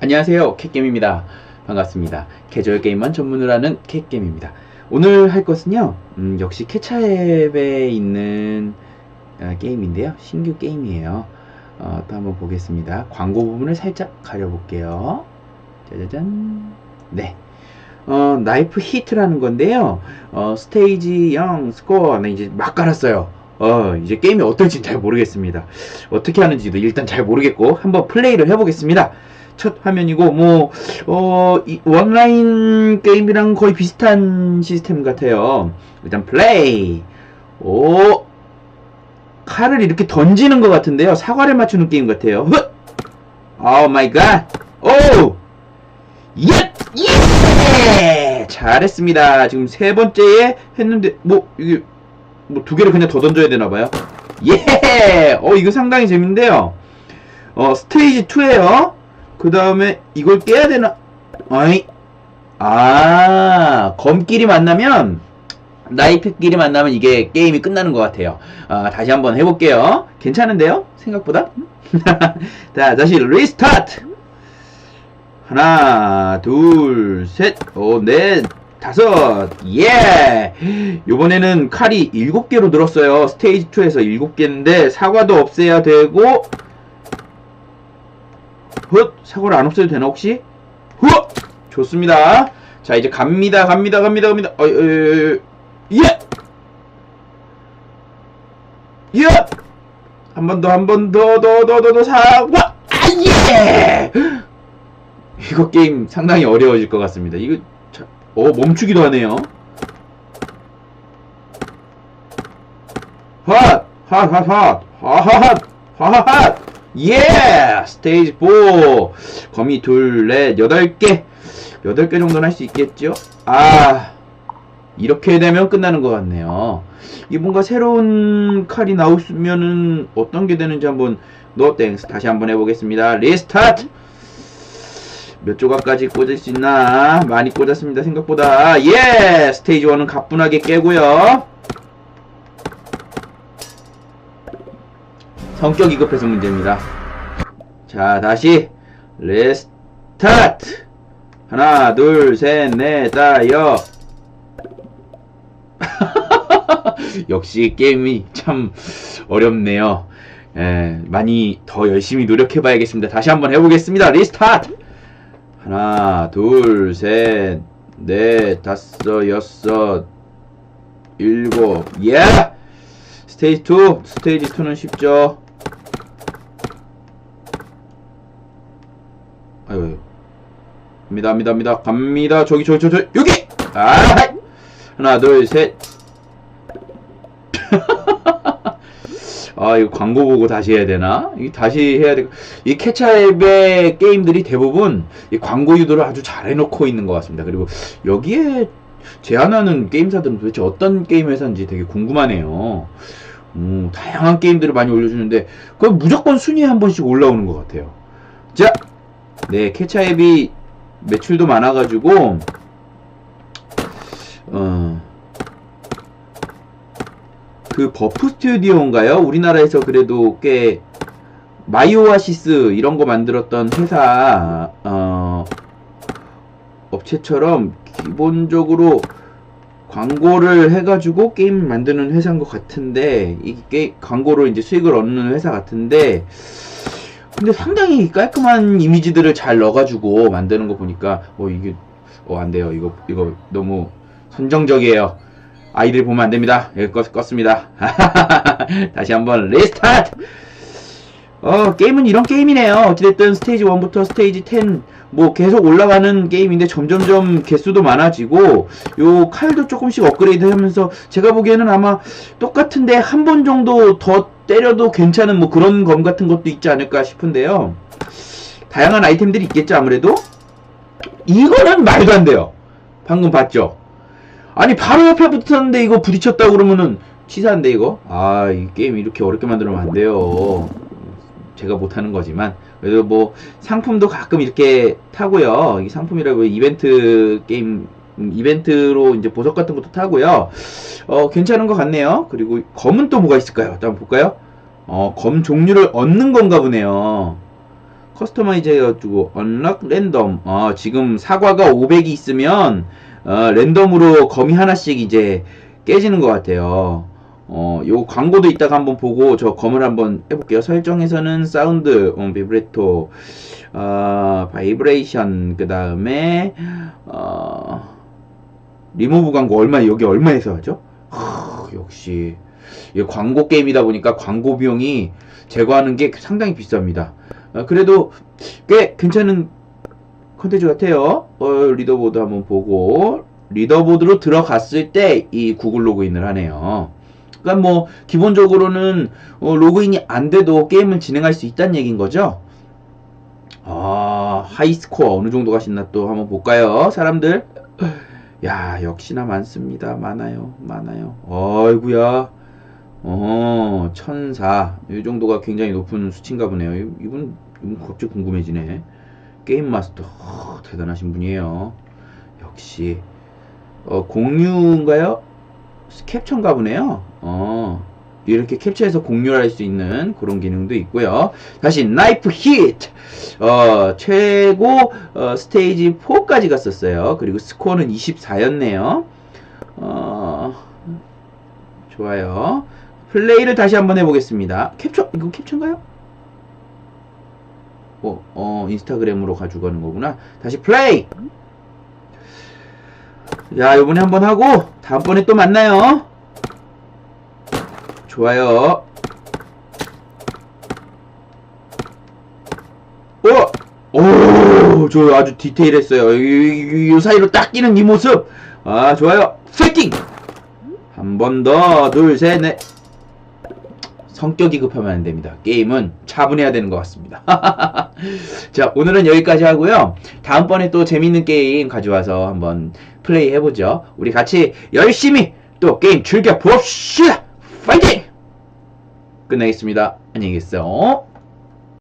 안녕하세요. 캣겜입니다. 반갑습니다. 캐주얼 게임만 전문으로 하는 캣겜입니다. 오늘 할 것은요 음, 역시 캐차앱에 있는 어, 게임인데요. 신규 게임이에요. 어, 또 한번 보겠습니다. 광고 부분을 살짝 가려볼게요. 짜자잔. 네. 어, 나이프 히트라는 건데요. 어, 스테이지 0 스코어 네, 이제 막 깔았어요 어, 이제 게임이 어떨지 잘 모르겠습니다 어떻게 하는지도 일단 잘 모르겠고 한번 플레이를 해보겠습니다 첫 화면이고 뭐 어, 이 원라인 게임이랑 거의 비슷한 시스템 같아요. 일단 플레이. 오. 칼을 이렇게 던지는 것 같은데요. 사과를 맞추는 게임 같아요. 훗! 오 마이 갓. 오! 예! 예! 잘했습니다. 지금 세 번째에 했는데 뭐 이게 뭐 두 개를 그냥 더 던져야 되나 봐요. 예! 어 이거 상당히 재밌는데요. 어 스테이지 2에요. 그 다음에 이걸 깨야 되나? 아이, 아, 검끼리 만나면, 나이프끼리 만나면 이게 게임이 끝나는 것 같아요. 아, 다시 한번 해볼게요. 괜찮은데요? 생각보다? 자, 다시 리스타트! 하나, 둘, 셋, 오, 넷, 다섯, 예! 요번에는 칼이 일곱 개로 늘었어요. 스테이지 2에서 일곱 개인데, 사과도 없애야 되고, 훗! 사고를 안 없애도 되나 혹시? 훗! 좋습니다. 자 이제 갑니다 갑니다 갑니다 갑니다 어, 어, 어, 어, 예! 예! 한 번 더 한 번 더 더 더 더 더 사과 아 예! 이거 게임 상당히 어려워질 것 같습니다. 이거 자, 어 멈추기도 하네요. 핫! 핫! 핫! 핫! 핫! 핫! 핫! 예! 스테이지 4 거미 둘, 넷, 여덟 개 여덟 개 정도는 할 수 있겠죠? 아 이렇게 되면 끝나는 것 같네요 이 뭔가 새로운 칼이 나오면은 어떤 게 되는지 한번 노땡스 다시 한번 해보겠습니다 리스타트 몇 조각까지 꽂을 수 있나 많이 꽂았습니다 생각보다 예 스테이지 1은 가뿐하게 깨고요 성격이 급해서 문제입니다. 자, 다시 레스타트. 하나, 둘, 셋, 넷, 다, 여. 역시 게임이 참 어렵네요. 예, 많이 더 열심히 노력해 봐야겠습니다. 다시 한번 해보겠습니다. 리스타트. 하나, 둘, 셋, 넷, 다섯, 여섯, 일곱. 예! 스테이지 2. 스테이지 2는 쉽죠. 아유, 갑니다, 갑니다, 갑니다, 갑니다. 저기, 저기, 저기, 저기, 여기! 아! 하나, 둘, 셋. 아, 이거 광고 보고 다시 해야 되나? 이 다시 해야 돼. 이 캐차앱의 게임들이 대부분 이 광고 유도를 아주 잘 해놓고 있는 것 같습니다. 그리고 여기에 제안하는 게임사들은 도대체 어떤 게임 회사인지 되게 궁금하네요. 음, 다양한 게임들을 많이 올려주는데, 그 무조건 순위에 한 번씩 올라오는 것 같아요. 자, 네, 캐차앱이 매출도 많아가지고, 어, 그 버프 스튜디오인가요? 우리나라에서 그래도 꽤, 마이오아시스 이런 거 만들었던 회사, 어, 업체처럼 기본적으로 광고를 해가지고 게임 만드는 회사인 것 같은데, 이게 광고로 이제 수익을 얻는 회사 같은데, 근데 상당히 깔끔한 이미지들을 잘 넣어가지고 만드는 거 보니까 어 이게 어 안 돼요 이거 이거 너무 선정적이에요 아이들 보면 안 됩니다 예, 껐, 껐습니다 다시 한번 리스타트 어 게임은 이런 게임이네요 어찌됐든 스테이지 1부터 스테이지 10 뭐 계속 올라가는 게임인데 점점점 개수도 많아지고 요 칼도 조금씩 업그레이드 하면서 제가 보기에는 아마 똑같은데 한 번 정도 더 때려도 괜찮은 뭐 그런 검 같은 것도 있지 않을까 싶은데요. 다양한 아이템들이 있겠죠, 아무래도? 이거는 말도 안 돼요. 방금 봤죠? 아니, 바로 옆에 붙었는데 이거 부딪혔다 그러면은 치사한데, 이거? 아, 이 게임 이렇게 어렵게 만들면 안 돼요. 제가 못하는 거지만. 그래도 뭐, 상품도 가끔 이렇게 타고요. 이 상품이라고 이벤트 게임, 이벤트로 이제 보석 같은 것도 타고요. 어, 괜찮은 것 같네요. 그리고 검은 또 뭐가 있을까요? 한번 볼까요? 어, 검 종류를 얻는 건가 보네요. 커스터마이즈 해가지고 언락 랜덤 어, 지금 사과가 500이 있으면 어, 랜덤으로 거미 하나씩 이제 깨지는 것 같아요 어, 요 광고도 이따가 한번 보고 저 검을 한번 해볼게요 설정에서는 사운드 어, 비브레토 어, 바이브레이션 그 다음에 어, 리무브 광고 얼마 여기 얼마에서 하죠? 하, 역시 이게 광고 게임이다 보니까 광고 비용이 제거하는 게 상당히 비쌉니다. 어, 그래도 꽤 괜찮은 컨텐츠 같아요. 어, 리더보드 한번 보고 리더보드로 들어갔을 때 이 구글 로그인을 하네요. 그러니까 뭐 기본적으로는 어, 로그인이 안 돼도 게임을 진행할 수 있다는 얘기인 거죠. 아 하이스코어 어느 정도 가셨나 또 한번 볼까요, 사람들? 야 역시나 많습니다. 많아요, 많아요. 어이구야. 어, 천사. 이 정도가 굉장히 높은 수치인가 보네요. 이- 이분, 이분 갑자기 궁금해지네. 게임 마스터. 허, 대단하신 분이에요. 역시. 어, 공유인가요? 캡처인가 보네요. 어, 이렇게 캡처해서 공유를 할 수 있는 그런 기능도 있고요. 다시, 나이프 히트! 어, 최고, 어, 스테이지 4까지 갔었어요. 그리고 스코어는 24였네요. 어, 좋아요. 플레이를 다시 한번 해보겠습니다. 캡처, 이거 캡처인가요? 어, 어, 인스타그램으로 가져가는 거구나. 다시 플레이! 야, 요번에 한번 하고, 다음번에 또 만나요. 좋아요. 어! 오, 저 아주 디테일했어요. 이, 이, 이 사이로 딱 끼는 이 모습. 아, 좋아요. 세팅! 한 번 더, 둘, 셋, 넷. 성격이 급하면 안 됩니다. 게임은 차분해야 되는 것 같습니다. 자, 오늘은 여기까지 하고요. 다음번에 또 재밌는 게임 가져와서 한번 플레이 해보죠. 우리 같이 열심히 또 게임 즐겨 봅시다! 파이팅! 끝내겠습니다. 안녕히 계세요.